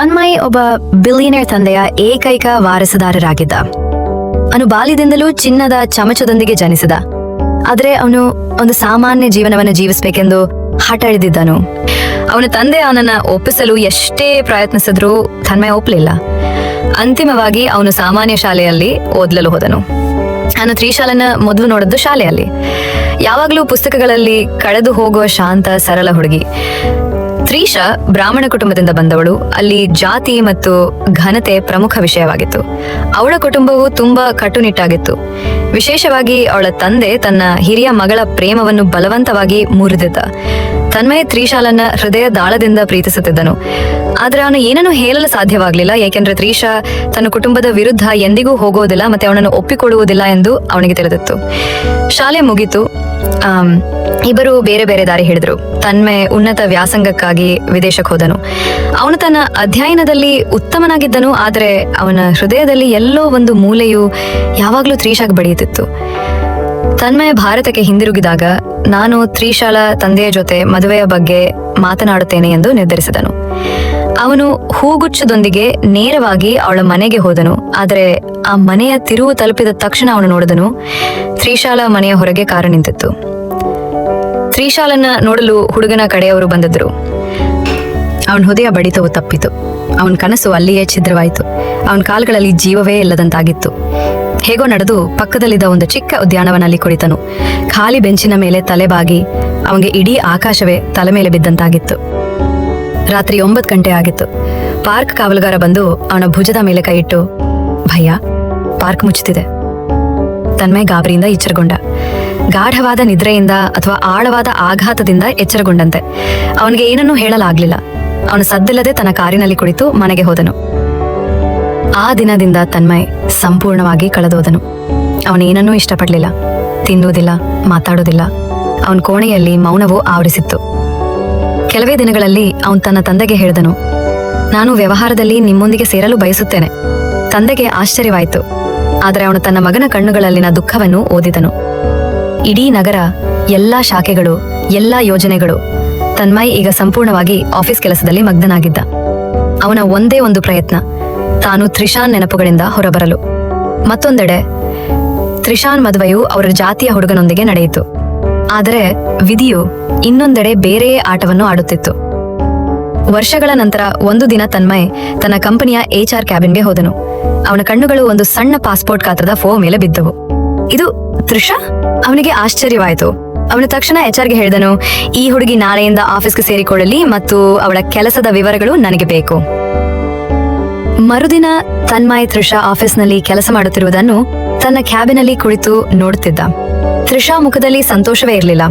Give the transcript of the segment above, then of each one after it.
ತನ್ಮಯ್ ಒಬ್ಬ ಬಿಲಿಯನೇರ್ ತಂದೆಯ ಏಕೈಕ ವಾರಸದಾರರಾಗಿದ್ದ. ಅವನು ಬಾಲ್ಯದಿಂದಲೂ ಚಿನ್ನದ ಚಮಚದೊಂದಿಗೆ ಜನಿಸಿದ. ಆದರೆ ಅವನು ಒಂದು ಸಾಮಾನ್ಯ ಜೀವನವನ್ನು ಜೀವಿಸಬೇಕೆಂದು ಹಠ ಹಿಡಿದಿದ್ದನು. ಅವನ ತಂದೆ ಅವನನ್ನ ಒಪ್ಪಿಸಲು ಎಷ್ಟೇ ಪ್ರಯತ್ನಿಸಿದ್ರೂ ತನ್ಮಯ ಒಪ್ಪಲಿಲ್ಲ ಅಂತಿಮವಾಗಿ ಅವನು ಸಾಮಾನ್ಯ ಶಾಲೆಯಲ್ಲಿ ಓದಲು ಹೋದನು. ನಾನು ತ್ರಿಶಾಲನ ಮೊದಲು ನೋಡಿದ್ದು ಶಾಲೆಯಲ್ಲಿ. ಯಾವಾಗಲೂ ಪುಸ್ತಕಗಳಲ್ಲಿ ಕಳೆದು ಹೋಗುವ ಶಾಂತ ಸರಳ ಹುಡುಗಿ. ತ್ರೀಶಾ ಬ್ರಾಹ್ಮಣ ಕುಟುಂಬದಿಂದ ಬಂದವಳು. ಅಲ್ಲಿ ಜಾತಿ ಮತ್ತು ಘನತೆ ಪ್ರಮುಖ ವಿಷಯವಾಗಿತ್ತು. ಅವಳ ಕುಟುಂಬವು ತುಂಬಾ ಕಟ್ಟುನಿಟ್ಟಾಗಿತ್ತು. ವಿಶೇಷವಾಗಿ ಅವಳ ತಂದೆ ತನ್ನ ಹಿರಿಯ ಮಗಳ ಪ್ರೇಮವನ್ನು ಬಲವಂತವಾಗಿ ಮುರಿದಿದ್ದ. ತನ್ಮಯ ತ್ರಿಶಾಲನ್ನ ಹೃದಯ ದಾಳದಿಂದ ಪ್ರೀತಿಸುತ್ತಿದ್ದನು. ಆದ್ರೆ ಅವನು ಏನನ್ನೂ ಹೇಳಲು ಸಾಧ್ಯವಾಗಲಿಲ್ಲ, ಏಕೆಂದ್ರೆ ತ್ರಿಶಾ ತನ್ನ ಕುಟುಂಬದ ವಿರುದ್ಧ ಎಂದಿಗೂ ಹೋಗೋದಿಲ್ಲ ಮತ್ತೆ ಅವನನ್ನು ಒಪ್ಪಿಕೊಳ್ಳುವುದಿಲ್ಲ ಎಂದು ಅವನಿಗೆ ತಿಳಿದಿತ್ತು. ಶಾಲೆ ಮುಗೀತು. ಇಬ್ಬರು ಬೇರೆ ಬೇರೆ ದಾರಿ ಹಿಡಿದ್ರು. ತನ್ಮೆ ಉನ್ನತ ವ್ಯಾಸಂಗಕ್ಕಾಗಿ ವಿದೇಶಕ್ಕೆ ಹೋದನು. ಅವನು ತನ್ನ ಅಧ್ಯಯನದಲ್ಲಿ ಉತ್ತಮನಾಗಿದ್ದನು, ಆದರೆ ಅವನ ಹೃದಯದಲ್ಲಿ ಎಲ್ಲೋ ಒಂದು ಮೂಲೆಯು ಯಾವಾಗಲೂ ತ್ರೀಶಾಗಿ ಬಡಿಯುತ್ತಿತ್ತು. ತನ್ಮಯ ಭಾರತಕ್ಕೆ ಹಿಂದಿರುಗಿದಾಗ ನಾನು ತ್ರಿಶಾಲ ತಂದೆಯ ಜೊತೆ ಮದುವೆಯ ಬಗ್ಗೆ ಮಾತನಾಡುತ್ತೇನೆ ಎಂದು ನಿರ್ಧರಿಸಿದನು. ಅವನು ಹೂಗುಚ್ಛದೊಂದಿಗೆ ನೇರವಾಗಿ ಅವಳ ಮನೆಗೆ ಹೋದನು. ಆದರೆ ಆ ಮನೆಯ ತಿರುವು ತಲುಪಿದ ತಕ್ಷಣ ಅವನು ನೋಡಿದನು, ತ್ರಿಶಾಲ ಮನೆಯ ಹೊರಗೆ ಕಾರು ನಿಂತಿತ್ತು. ತ್ರಿಶಾಲನ್ನ ನೋಡಲು ಹುಡುಗನ ಕಡೆಯವರು ಬಂದಿದ್ರು ಅವನ ಹೃದಯ ಬಡಿತವು ತಪ್ಪಿತು. ಅವನ ಕನಸು ಅಲ್ಲಿಯೇ ಛಿದ್ರವಾಯಿತು. ಅವನ ಕಾಲ್ಗಳಲ್ಲಿ ಜೀವವೇ ಇಲ್ಲದಂತಾಗಿತ್ತು. ಹೇಗೋ ನಡೆದು ಪಕ್ಕದಲ್ಲಿದ್ದ ಒಂದು ಚಿಕ್ಕ ಉದ್ಯಾನವನಲ್ಲಿ ಕುಳಿತನು. ಖಾಲಿ ಬೆಂಚಿನ ಮೇಲೆ ತಲೆಬಾಗಿ ಅವನಿಗೆ ಇಡೀ ಆಕಾಶವೇ ತಲೆ ಮೇಲೆ ಬಿದ್ದಂತಾಗಿತ್ತು. ರಾತ್ರಿ ಒಂಬತ್ತು ಗಂಟೆ ಆಗಿತ್ತು. ಪಾರ್ಕ್ ಕಾವಲುಗಾರ ಬಂದು ಅವನ ಭುಜದ ಮೇಲೆ ಕೈ ಇಟ್ಟು, ಭಯ್ಯ, ಪಾರ್ಕ್ ಮುಚ್ಚುತ್ತಿದೆ ತನ್ಮಯ ಗಾಬರಿಯಿಂದ ಎಚ್ಚರಗೊಂಡ. ಗಾಢವಾದ ನಿದ್ರೆಯಿಂದ ಅಥವಾ ಆಳವಾದ ಆಘಾತದಿಂದ ಎಚ್ಚರಗೊಂಡಂತೆ. ಅವನಿಗೆ ಏನನ್ನೂ ಹೇಳಲಾಗ್ಲಿಲ್ಲ. ಅವನು ಸದ್ದಿಲ್ಲದೆ ತನ್ನ ಕಾರಿನಲ್ಲಿ ಕುಳಿತು ಮನೆಗೆ ಹೋದನು. ಆ ದಿನದಿಂದ ತನ್ಮಯ್ ಸಂಪೂರ್ಣವಾಗಿ ಕಳೆದೋದನು. ಅವನೇನನ್ನೂ ಇಷ್ಟಪಡಲಿಲ್ಲ. ತಿನ್ನುವುದಿಲ್ಲ, ಮಾತಾಡೋದಿಲ್ಲ. ಅವನ ಕೋಣೆಯಲ್ಲಿ ಮೌನವು ಆವರಿಸಿತ್ತು. ಕೆಲವೇ ದಿನಗಳಲ್ಲಿ ಅವನು ತನ್ನ ತಂದೆಗೆ ಹೇಳಿದನು, ನಾನು ವ್ಯವಹಾರದಲ್ಲಿ ನಿಮ್ಮೊಂದಿಗೆ ಸೇರಲು ಬಯಸುತ್ತೇನೆ. ತಂದೆಗೆ ಆಶ್ಚರ್ಯವಾಯಿತು. ಆದರೆ ಅವನು ತನ್ನ ಮಗನ ಕಣ್ಣುಗಳಲ್ಲಿನ ದುಃಖವನ್ನು ಓದಿದನು. ಇಡೀ ನಗರ, ಎಲ್ಲಾ ಶಾಖೆಗಳು, ಎಲ್ಲಾ ಯೋಜನೆಗಳು, ತನ್ಮಯ್ ಈಗ ಸಂಪೂರ್ಣವಾಗಿ ಆಫೀಸ್ ಕೆಲಸದಲ್ಲಿ ಮಗ್ನನಾಗಿದ್ದ. ಅವನ ಒಂದೇ ಒಂದು ಪ್ರಯತ್ನ, ತಾನು ತ್ರಿಶಾನ್ ನೆನಪುಗಳಿಂದ ಹೊರಬರಲು. ಮತ್ತೊಂದೆಡೆ ತ್ರಿಶಾನ್ ಮದುವೆಯು ಅವರ ಜಾತಿಯ ಹುಡುಗನೊಂದಿಗೆ ನಡೆಯಿತು. ಆದರೆ ವಿಧಿಯು ಇನ್ನೊಂದೆಡೆ ಬೇರೆಯೇ ಆಟವನ್ನು ಆಡುತ್ತಿತ್ತು. ವರ್ಷಗಳ ನಂತರ ಒಂದು ದಿನ ತನ್ಮಯ್ ತನ್ನ ಕಂಪನಿಯ ಎಚ್ ಆರ್ ಕ್ಯಾಬಿನ್ಗೆ ಹೋದನು. ಅವನ ಕಣ್ಣುಗಳು ಒಂದು ಸಣ್ಣ ಪಾಸ್ಪೋರ್ಟ್ ಗಾತ್ರದ ಫೋ ಮೇಲೆ ಬಿದ್ದವು. ಇದು ತ್ರಿಷಾ ಅವನಿಗೆ ಆಶ್ಚರ್ಯವಾಯಿತು. ಅವನು ತಕ್ಷಣ ಎಚ್ ಆರ್ಗೆ ಹೇಳಿದನು, ಈ ಹುಡುಗಿ ನಾಳೆಯಿಂದ ಆಫೀಸ್ಗೆ ಸೇರಿಕೊಳ್ಳಲಿ ಮತ್ತು ಅವಳ ಕೆಲಸದ ವಿವರಗಳು ನನಗೆ ಬೇಕು. ಮರುದಿನ ತನ್ಮಯ್ ತ್ರಿಷಾ ಆಫೀಸ್ನಲ್ಲಿ ಕೆಲಸ ಮಾಡುತ್ತಿರುವುದನ್ನು ತನ್ನ ಕ್ಯಾಬಿನಲ್ಲಿ ಕುಳಿತು ನೋಡುತ್ತಿದ್ದ. ತ್ರಿಷಾ ಮುಖದಲ್ಲಿ ಸಂತೋಷವೇ ಇರಲಿಲ್ಲ.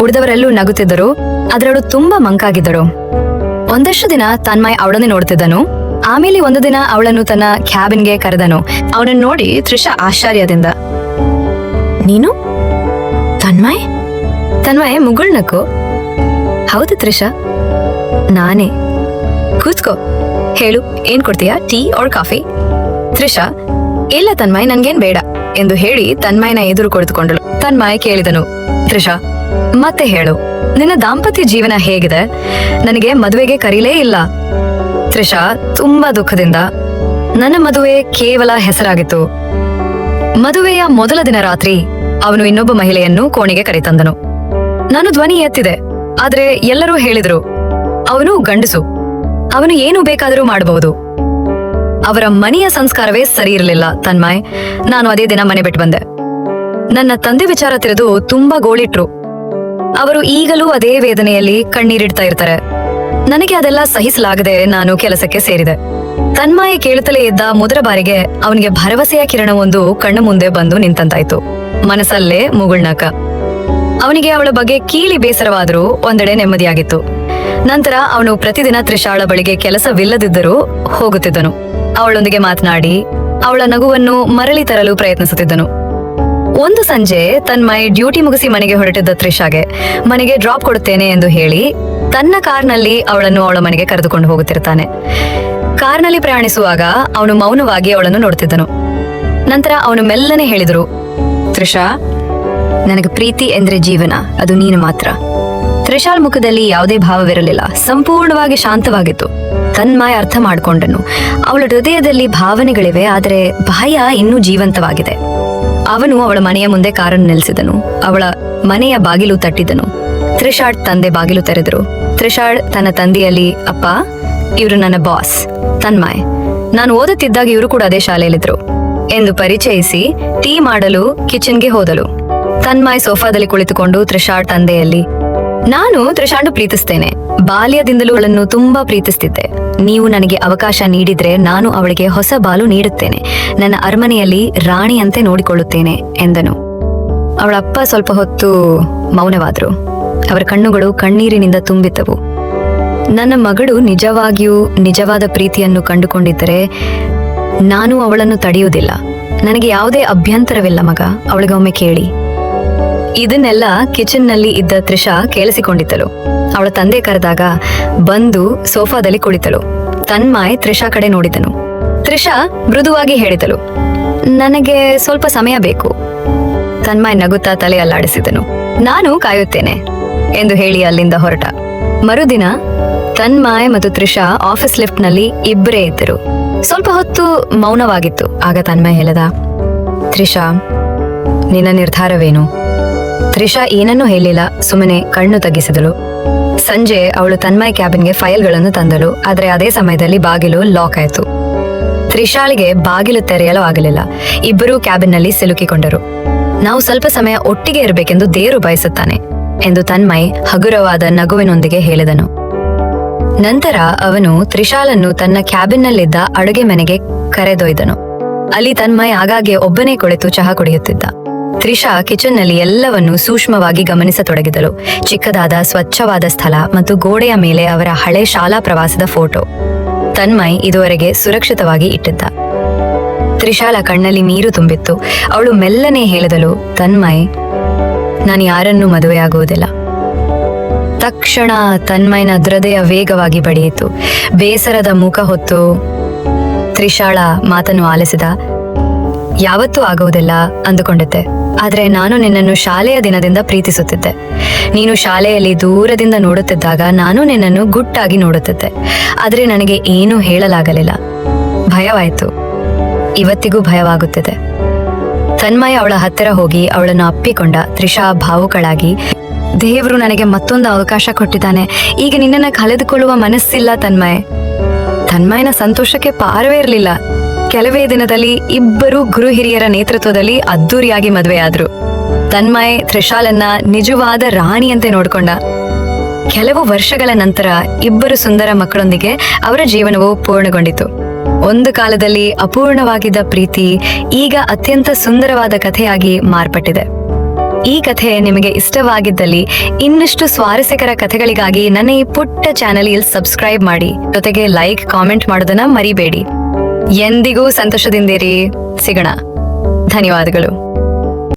ಉಳಿದವರೆಲ್ಲೂ ನಗುತ್ತಿದ್ದರು. ಅದರಳು ತುಂಬಾ ಮಂಕಾಗಿದ್ದರು ಒಂದಷ್ಟು ದಿನ ತನ್ಮಯ್ ಅವಳನ್ನೇ ನೋಡ್ತಿದ್ದನು. ಆಮೇಲೆ ಒಂದು ದಿನ ಅವಳನ್ನು ತನ್ನ ಕ್ಯಾಬಿನ್ಗೆ ಕರೆದನು. ಅವನನ್ನು ನೋಡಿ ತ್ರಿಷಾ ಆಶ್ಚರ್ಯದಿಂದ, ನೀನು? ತನ್ಮಯ್? ತನ್ಮಯ್ ಮುಗುಳ್ನಕ್ಕು ಹೌದು ತ್ರಿಷಾ, ನಾನೇ. ಕೂತ್ಕೋ. ಹೇಳು, ಏನ್ ಕೊಡ್ತೀಯಾ? Tea R coffee? ತ್ರಿಷಾ, ಇಲ್ಲ ತನ್ಮಯ್, ನನ್ಗೇನ್ ಬೇಡ. ಎಂದು ಹೇಳಿ ತನ್ಮಯನ ಎದುರು ಕುಳಿತುಕೊಂಡಳು. ತನ್ಮಯ ಕೇಳಿದನು, ತ್ರಿಷಾ, ಮತ್ತೆ ಹೇಳು. ನಿನ್ನ ದಾಂಪತ್ಯ ಜೀವನ ಹೇಗಿದೆ? ನನಗೆ ಮದುವೆಗೆ ಕರೀಲೇ ಇಲ್ಲ. ತ್ರಿಷಾ, ತುಂಬಾ ದುಃಖದಿಂದ. ನನ್ನ ಮದುವೆ ಕೇವಲ ಹೆಸರಾಗಿತ್ತು. ಮದುವೆಯ ಮೊದಲ ದಿನ ರಾತ್ರಿ ಅವನು ಇನ್ನೊಬ್ಬ ಮಹಿಳೆಯನ್ನು ಕೋಣೆಗೆ ಕರೆತಂದನು. ನಾನು ಧ್ವನಿ ಎತ್ತಿದೆ, ಆದ್ರೆ ಎಲ್ಲರೂ ಹೇಳಿದರು, ಅವನು ಗಂಡಸು. ಅವನು ಏನು ಬೇಕಾದರೂ ಮಾಡಬಹುದು. ಅವರ ಮನೆಯ ಸಂಸ್ಕಾರವೇ ಸರಿ ಇರಲಿಲ್ಲ ತನ್ಮಯ್. ನಾನು ಅದೇ ದಿನ ಮನೆ ಬಿಟ್ಟು ಬಂದೆ. ನನ್ನ ತಂದೆ ವಿಚಾರ ತಿಳಿದು ತುಂಬಾ ಗೋಳಿಟ್ರು. ಅವರು ಈಗಲೂ ಅದೇ ವೇದನೆಯಲ್ಲಿ ಕಣ್ಣೀರಿಡ್ತಾ ಇರ್ತಾರೆ. ನನಗೆ ಅದೆಲ್ಲ ಸಹಿಸಲಾಗದೆ ನಾನು ಕೆಲಸಕ್ಕೆ ಸೇರಿದೆ. ತನ್ಮಾಯ ಕೇಳುತ್ತಲೇ ಇದ್ದ ಮೊದಲ ಬಾರಿಗೆ ಅವನಿಗೆ ಭರವಸೆಯ ಕಿರಣವೊಂದು ಕಣ್ಣು ಮುಂದೆ ಬಂದು ನಿಂತಂತಾಯ್ತು. ಮನಸ್ಸಲ್ಲೇ ಮುಗುಳ್ನಾಕ. ಅವನಿಗೆ ಅವಳ ಬಗ್ಗೆ ಕೀಳಿ ಬೇಸರವಾದರೂ ಒಂದೆಡೆ ನೆಮ್ಮದಿಯಾಗಿತ್ತು. ನಂತರ ಅವನು ಪ್ರತಿದಿನ ತ್ರಿಶಾಳ ಬಳಿಗೆ ಕೆಲಸವಿಲ್ಲದಿದ್ದರೂ ಹೋಗುತ್ತಿದ್ದನು. ಅವಳೊಂದಿಗೆ ಮಾತನಾಡಿ ಅವಳ ನಗುವನ್ನು ಮರಳಿ ತರಲು ಪ್ರಯತ್ನಿಸುತ್ತಿದ್ದನು. ಒಂದು ಸಂಜೆ ತನ್ಮಯ್ ಡ್ಯೂಟಿ ಮುಗಿಸಿ ಮನೆಗೆ ಹೊರಟಿದ್ದ ತ್ರಿಷಾಗೆ, ಮನೆಗೆ ಡ್ರಾಪ್ ಕೊಡುತ್ತೇನೆ ಎಂದು ಹೇಳಿ ತನ್ನ ಕಾರ್ನಲ್ಲಿ ಅವಳನ್ನು ಅವಳ ಮನೆಗೆ ಕರೆದುಕೊಂಡು ಹೋಗುತ್ತಿರ್ತಾನೆ. ಕಾರ್ನಲ್ಲಿ ಪ್ರಯಾಣಿಸುವಾಗ ಅವನು ಮೌನವಾಗಿ ಅವಳನ್ನು ನೋಡುತ್ತಿದ್ದನು. ನಂತರ ಅವನು ಮೆಲ್ಲನೆ ಹೇಳಿದರು, ತ್ರಿಷಾ, ನನಗೆ ಪ್ರೀತಿ ಎಂದ್ರೆ ಜೀವನ, ಅದು ನೀನು ಮಾತ್ರ. ತ್ರಿಶಾಲ್ ಮುಖದಲ್ಲಿ ಯಾವುದೇ ಭಾವವಿರಲಿಲ್ಲ. ಸಂಪೂರ್ಣವಾಗಿ ಶಾಂತವಾಗಿತ್ತು. ತನ್ಮಾಯ ಅರ್ಥ ಮಾಡಿಕೊಂಡನು. ಅವಳ ಹೃದಯದಲ್ಲಿ ಭಾವನೆಗಳಿವೆ, ಆದರೆ ಭಯ ಇನ್ನೂ ಜೀವಂತವಾಗಿದೆ. ಅವನು ಅವಳ ಮನೆಯ ಮುಂದೆ ಕಾರನ್ನು ನಿಲ್ಲಿಸಿದನು. ಅವಳ ಮನೆಯ ಬಾಗಿಲು ತಟ್ಟಿದನು. ತ್ರಿಶಾಡ್ ತಂದೆ ಬಾಗಿಲು ತೆರೆದರು. ತ್ರಿಶಾಡ್ ತನ್ನ ತಂದೆಯಲ್ಲಿ, ಅಪ್ಪ, ಇವರು ನನ್ನ ಬಾಸ್, ತನ್ಮಾಯ್. ನಾನು ಓದುತ್ತಿದ್ದಾಗ ಇವರು ಕೂಡ ಅದೇ ಶಾಲೆಯಲ್ಲಿದ್ರು ಎಂದು ಪರಿಚಯಿಸಿ ಟೀ ಮಾಡಲು ಕಿಚನ್ಗೆ ಹೋದಳು. ತನ್ಮಾಯ್ ಸೋಫಾದಲ್ಲಿ ಕುಳಿತುಕೊಂಡು ತ್ರಿಶಾಡ್ ತಂದೆಯಲ್ಲಿ ನಾನು ತ್ರಿಶಾಂಡು ಪ್ರೀತಿಸ್ತೇನೆ. ಬಾಲ್ಯದಿಂದಲೂ ಅವಳನ್ನು ತುಂಬಾ ಪ್ರೀತಿಸ್ತಿದ್ದೆ. ನೀವು ನನಗೆ ಅವಕಾಶ ನೀಡಿದ್ರೆ ನಾನು ಅವಳಿಗೆ ಹೊಸ ಬಾಲು ನೀಡುತ್ತೇನೆ. ನನ್ನ ಅರಮನೆಯಲ್ಲಿ ರಾಣಿಯಂತೆ ನೋಡಿಕೊಳ್ಳುತ್ತೇನೆ, ಎಂದನು. ಅವಳ ಅಪ್ಪ ಸ್ವಲ್ಪ ಹೊತ್ತು ಮೌನವಾದರು. ಅವರ ಕಣ್ಣುಗಳು ಕಣ್ಣೀರಿನಿಂದ ತುಂಬಿದ್ದವು. ನನ್ನ ಮಗಳು ನಿಜವಾಗಿಯೂ ನಿಜವಾದ ಪ್ರೀತಿಯನ್ನು ಕಂಡುಕೊಂಡಿದ್ದರೆ ನಾನು ಅವಳನ್ನು ತಡೆಯುವುದಿಲ್ಲ. ನನಗೆ ಯಾವುದೇ ಅಭ್ಯಂತರವಿಲ್ಲ ಮಗ. ಅವಳಿಗೊಮ್ಮೆ ಕೇಳಿ. ಇದನ್ನೆಲ್ಲ ಕಿಚನ್ನಲ್ಲಿ ಇದ್ದ ತ್ರಿಷಾ ಕೇಳಿಸಿಕೊಂಡಿದ್ದಳು. ಅವಳ ತಂದೆ ಕರೆದಾಗ ಬಂದು ಸೋಫಾದಲ್ಲಿ ಕುಳಿತಳು. ತನ್ಮಾಯ್ ತ್ರಿಷಾ ಕಡೆ ನೋಡಿದನು. ತ್ರಿಷಾ ಮೃದುವಾಗಿ ಹೇಳಿದಳು, ನನಗೆ ಸ್ವಲ್ಪ ಸಮಯ ಬೇಕು. ತನ್ಮಾಯ್ ನಗುತ್ತಾ ತಲೆ ಅಲ್ಲಾಡಿಸಿದನು, ನಾನು ಕಾಯುತ್ತೇನೆ, ಎಂದು ಹೇಳಿ ಅಲ್ಲಿಂದ ಹೊರಟ. ಮರುದಿನ ತನ್ಮಾಯ್ ಮತ್ತು ತ್ರಿಷಾ ಆಫೀಸ್ ಲಿಫ್ಟ್ನಲ್ಲಿ ಇಬ್ಬರೇ ಇದ್ದರು. ಸ್ವಲ್ಪ ಹೊತ್ತು ಮೌನವಾಗಿತ್ತು, ಆಗ ತನ್ಮಯ ಹೇಳದ, ತ್ರಿಷಾ, ನಿನ್ನ ನಿರ್ಧಾರವೇನು? ತ್ರಿಷಾ ಏನನ್ನೂ ಹೇಳಿಲ್ಲ ಸುಮ್ಮನೆ ಕಣ್ಣು ತಗ್ಗಿಸಿದಳು. ಸಂಜೆ ಅವಳು ತನ್ಮಯ್ ಕ್ಯಾಬಿನ್ಗೆ ಫೈಲ್ಗಳನ್ನು ತಂದಳು, ಆದರೆ ಅದೇ ಸಮಯದಲ್ಲಿ ಬಾಗಿಲು ಲಾಕ್ ಆಯಿತು. ತ್ರಿಷಾಳಿಗೆ ಬಾಗಿಲು ತೆರೆಯಲು ಆಗಲಿಲ್ಲ, ಇಬ್ಬರೂ ಕ್ಯಾಬಿನ್ನಲ್ಲಿ ಸಿಲುಕಿಕೊಂಡರು. ನಾವು ಸ್ವಲ್ಪ ಸಮಯ ಒಟ್ಟಿಗೆ ಇರಬೇಕೆಂದು ದೇರು ಬಯಸುತ್ತಾನೆ, ಎಂದು ತನ್ಮಯ್ ಹಗುರವಾದ ನಗುವಿನೊಂದಿಗೆ ಹೇಳಿದನು. ನಂತರ ಅವನು ತ್ರಿಶಾಲನ್ನು ತನ್ನ ಕ್ಯಾಬಿನ್ನಲ್ಲಿದ್ದ ಅಡುಗೆ ಮನೆಗೆ ಕರೆದೊಯ್ದನು. ಅಲ್ಲಿ ತನ್ಮಯ್ ಆಗಾಗ್ಗೆ ಒಬ್ಬನೇ ಕುಳಿತು ಚಹಾ ಕುಡಿಯುತ್ತಿದ್ದ. ತ್ರಿಷಾ ಕಿಚನ್ನಲ್ಲಿ ಎಲ್ಲವನ್ನೂ ಸೂಕ್ಷ್ಮವಾಗಿ ಗಮನಿಸತೊಡಗಿದಳು. ಚಿಕ್ಕದಾದ, ಸ್ವಚ್ಛವಾದ ಸ್ಥಳ ಮತ್ತು ಗೋಡೆಯ ಮೇಲೆ ಅವರ ಹಳೆ ಶಾಲಾ ಪ್ರವಾಸದ ಫೋಟೋ. ತನ್ಮಯ್ ಇದುವರೆಗೆ ಸುರಕ್ಷಿತವಾಗಿ ಇಟ್ಟಿದ್ದ. ತ್ರಿಶಾಲ ಕಣ್ಣಲ್ಲಿ ನೀರು ತುಂಬಿತ್ತು. ಅವಳು ಮೆಲ್ಲನೆ ಹೇಳಿದಳು, ತನ್ಮಯ್, ನಾನು ಯಾರನ್ನೂ ಮದುವೆಯಾಗುವುದಿಲ್ಲ. ತಕ್ಷಣ ತನ್ಮಯ್ನ ಹೃದಯ ವೇಗವಾಗಿ ಬಡಿಯಿತು. ಬೇಸರದ ಮುಖ ಹೊತ್ತು ತ್ರಿಶಾಳ ಮಾತನ್ನು ಆಲಿಸಿದ, ಯಾವತ್ತೂ ಆಗುವುದಿಲ್ಲ ಅಂದುಕೊಂಡಿದ್ದೆ ಆದ್ರೆ ನಾನು ನಿನ್ನನ್ನು ಶಾಲೆಯ ದಿನದಿಂದ ಪ್ರೀತಿಸುತ್ತಿದ್ದೆ. ನೀನು ಶಾಲೆಯಲ್ಲಿ ದೂರದಿಂದ ನೋಡುತ್ತಿದ್ದಾಗ ನಾನು ನಿನ್ನನ್ನು ಗುಟ್ಟಾಗಿ ನೋಡುತ್ತಿದ್ದೆ. ಆದರೆ ನನಗೆ ಏನೂ ಹೇಳಲಾಗಲಿಲ್ಲ. ಭಯವಾಯಿತು. ಇವತ್ತಿಗೂ ಭಯವಾಗುತ್ತಿದೆ. ತನ್ಮಯ ಅವಳ ಹತ್ತಿರ ಹೋಗಿ ಅವಳನ್ನು ಅಪ್ಪಿಕೊಂಡ ತ್ರಿಷಾ ಭಾವುಕಳಾಗಿ, ದೇವರು ನನಗೆ ಮತ್ತೊಂದು ಅವಕಾಶ ಕೊಟ್ಟಿದ್ದಾನೆ. ಈಗ ನಿನ್ನನ್ನು ಕಳೆದುಕೊಳ್ಳುವ ಮನಸ್ಸಿಲ್ಲ ತನ್ಮಯ್. ತನ್ಮಯನ ಸಂತೋಷಕ್ಕೆ ಪಾರವೇ ಇರಲಿಲ್ಲ. ಕೆಲವೇ ದಿನದಲ್ಲಿ ಇಬ್ಬರು ಗುರು ಹಿರಿಯರ ನೇತೃತ್ವದಲ್ಲಿ ಅದ್ದೂರಿಯಾಗಿ ಮದುವೆಯಾದ್ರು. ತನ್ಮಯ್ ತ್ರಿಶಾಲನ್ನ ನಿಜವಾದ ರಾಣಿಯಂತೆ ನೋಡ್ಕೊಂಡ. ಕೆಲವು ವರ್ಷಗಳ ನಂತರ ಇಬ್ಬರು ಸುಂದರ ಮಕ್ಕಳೊಂದಿಗೆ ಅವರ ಜೀವನವು ಪೂರ್ಣಗೊಂಡಿತು. ಒಂದು ಕಾಲದಲ್ಲಿ ಅಪೂರ್ಣವಾಗಿದ್ದ ಪ್ರೀತಿ ಈಗ ಅತ್ಯಂತ ಸುಂದರವಾದ ಕಥೆಯಾಗಿ ಮಾರ್ಪಟ್ಟಿದೆ. ಈ ಕಥೆ ನಿಮಗೆ ಇಷ್ಟವಾಗಿದ್ದಲ್ಲಿ ಇನ್ನಷ್ಟು ಸ್ವಾರಸ್ಯಕರ ಕಥೆಗಳಿಗಾಗಿ ನನ್ನ ಈ ಪುಟ್ಟ ಚಾನೆಲ್ ಇಲ್ಲಿ ಸಬ್ಸ್ಕ್ರೈಬ್ ಮಾಡಿ. ಜೊತೆಗೆ ಲೈಕ್, ಕಾಮೆಂಟ್ ಮಾಡೋದನ್ನ ಮರಿಬೇಡಿ. ಎಂದಿಗೂ ಸಂತೋಷದಿಂದಿರಿ ಸಿಗೋಣ. ಧನ್ಯವಾದಗಳು.